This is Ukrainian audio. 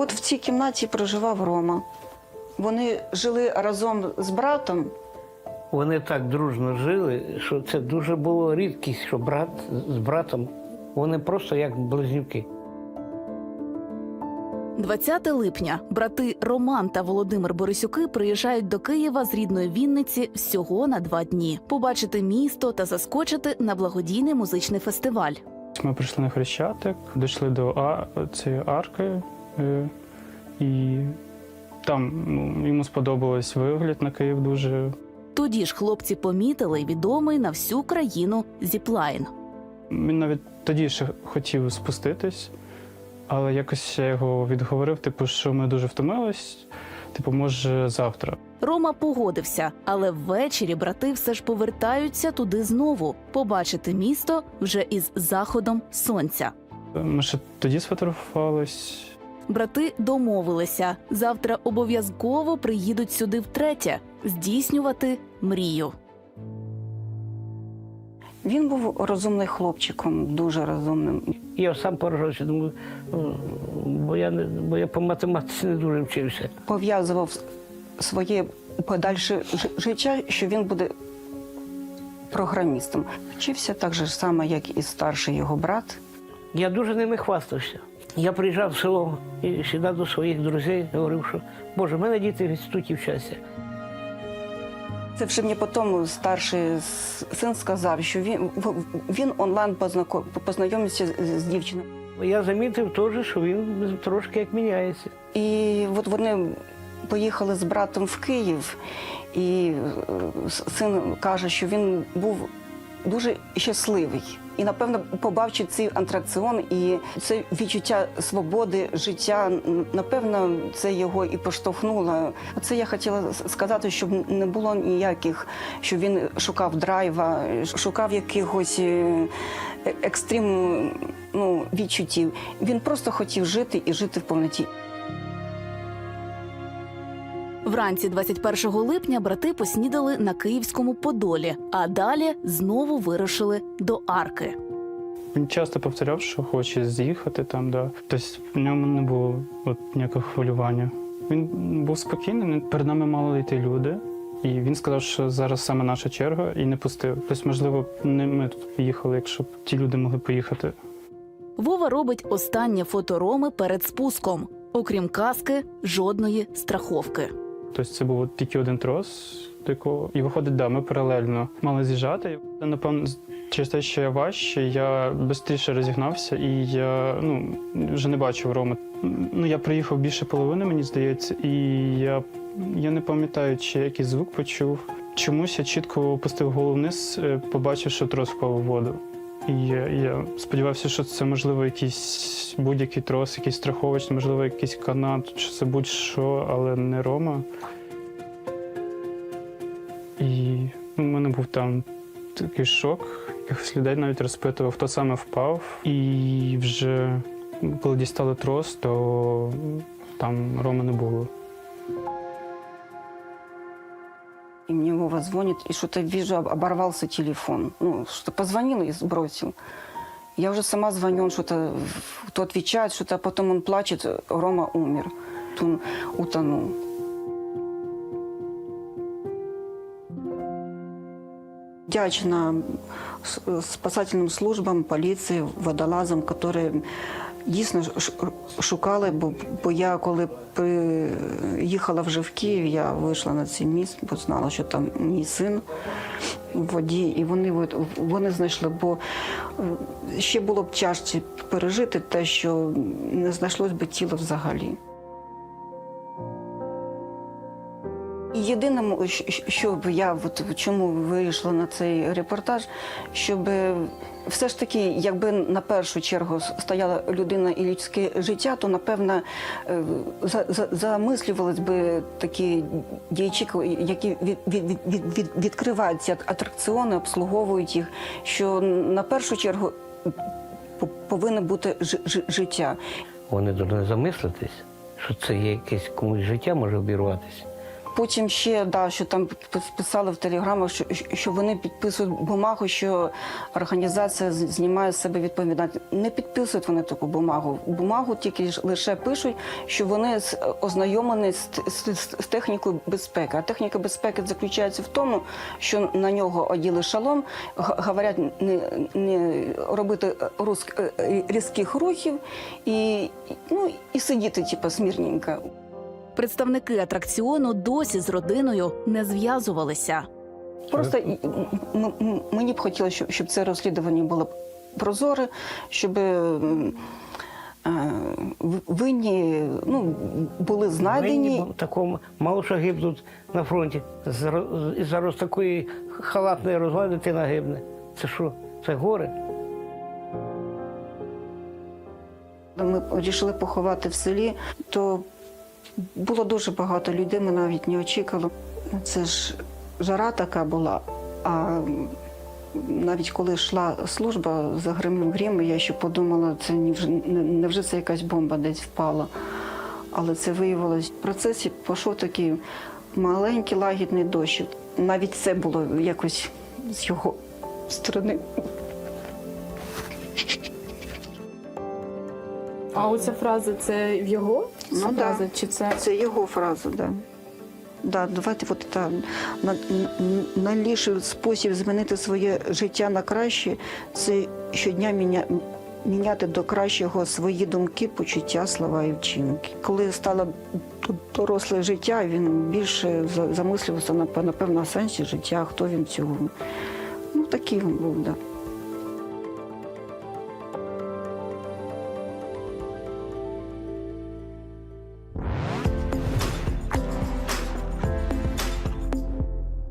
От в цій кімнаті проживав Рома. Вони жили разом з братом. Вони так дружно жили, що це дуже було рідкість, що брат з братом, вони просто як близнюки. 20 липня брати Роман та Володимир Борисюки приїжджають до Києва з рідної Вінниці всього на два дні, побачити місто та заскочити на благодійний музичний фестиваль. Ми прийшли на Хрещатик, дійшли до а, цієї арки, і там ну, йому сподобалось вигляд на Київ дуже. Тоді ж хлопці помітили відомий на всю країну зіплайн. Він навіть тоді ще хотів спуститись, але якось я його відговорив, типу, що ми дуже втомились, типу, може, завтра. Рома погодився, але ввечері брати все ж повертаються туди знову побачити місто вже із заходом сонця. Ми ще тоді сфотографувались. Брати домовилися завтра обов'язково приїдуть сюди втретє здійснювати мрію. Він був розумним хлопчиком, дуже розумним. Я сам поражався, думаю, «Ну, бо я не бо я по математиці не дуже вчився. Пов'язував своє подальше життя, що він буде програмістом. Вчився так же само, як і старший його брат. Я дуже ними хвастався. Я приїжджав в село і сідав до своїх друзів говорив, що Боже, в мене діти в інституті вчаться. Це вже мені потім старший син сказав, що він, він онлайн познайомився з, з дівчиною. Я замітив теж, що він трошки як міняється. І от вони поїхали з братом в Київ, і е, син каже, що він був дуже щасливий. І, напевно, побачив цей атракціон і це відчуття свободи, життя. Напевно, це його і поштовхнуло. Це я хотіла сказати, щоб не було ніяких, що він шукав драйва, шукав якихось е- екстрим ну, відчуттів. Він просто хотів жити і жити в повноті. Вранці 21 липня брати поснідали на київському Подолі, а далі знову вирушили до арки. Він часто повторяв, що хоче з'їхати там, да. Тобто в ньому не було от, ніякого хвилювання. Він був спокійний, перед нами мали йти люди. І він сказав, що зараз саме наша черга, і не пустив. Тобто, можливо, не ми тут їхали, якщо б ті люди могли поїхати. Вова робить останнє фото Роми перед спуском. Окрім каски, жодної страховки. Тобто це був тільки один трос, якого і виходить, да, ми паралельно мали з'їжджати. Напевно, через те, що я важче, я швидше розігнався, і я ну, вже не бачив Роми. Ну, я приїхав більше половини, мені здається, і я, я не пам'ятаю, чи я якийсь звук почув. Чомусь я чітко опустив голову вниз, е, побачив, що трос впав у воду. І я, сподівався, що це можливо якийсь будь-який трос, якийсь страховочний, можливо, якийсь канат, чи це будь-що, але не Рома. І у мене був там такий шок. Якихось людей навіть розпитував, хто саме впав. І вже коли дістали трос, то там Роми не було. И мне Вова звонит, и что-то вижу, об- оборвался телефон. Ну, что позвонил и сбросил. Я уже сама звоню, он что-то, то отвечает, что-то, а потом он плачет, Рома умер. Он утонул. Вдячна с- спасательним службам, поліції, водолазам, які дійсно шукали, бо, бо я коли приїхала вже в Київ, я вийшла на цей міст, бо знала, що там мій син в воді, і вони, вони знайшли, бо е, ще було б тяжче пережити те, що не знайшлось би тіло взагалі. Щ- що б я от чому вийшла на цей репортаж, щоб все ж таки, якби на першу чергу стояла людина і людське життя, то напевно е, за, за, замислювались би такі діячі, які від, від, від, від, від- відкривають ці атракціони, обслуговують їх. Що на першу чергу по- повинно бути ж- ж- життя. Вони повинні замислитись, що це є якесь комусь життя може обірватися. Потім ще да, що там писали в телеграмах, що, що вони підписують бумагу, що організація знімає з себе відповідальність. Не підписують вони таку бумагу. Бумагу тільки лише пишуть, що вони ознайомлені з, з, з- технікою безпеки. А техніка безпеки заключається в тому, що на нього оділи шалом, говорять не, не робити е, різких рухів і, ну, і сидіти, типу, смірненько. Представники атракціону досі з родиною не зв'язувалися. Просто м- мені б хотілося, щоб, щоб це розслідування було прозоре, щоб е, винні ну, були знайдені. Такому мало що гибнуть на фронті. Зараз, зараз такої халатної розлади дитина гибне. Це що? Це горе? Ми вирішили поховати в селі, то було дуже багато людей, ми навіть не очікували. Це ж жара така була. А навіть коли йшла служба за гримом грім, я ще подумала, це не- невже це якась бомба десь впала. Але це виявилось. В процесі пішов такий маленький лагідний дощ. Навіть це було якось з його сторони. А оця фраза це його Ну, фраза, да. чи це Це його фраза, да. Да, давайте от та на, н- спосіб змінити своє життя на краще це щодня міня, міняти до кращого свої думки, почуття, слова і вчинки. Коли стало доросле життя, він більше за- замислювався напевно, напевно, сенсі життя, хто він цього. Ну такий він був, да.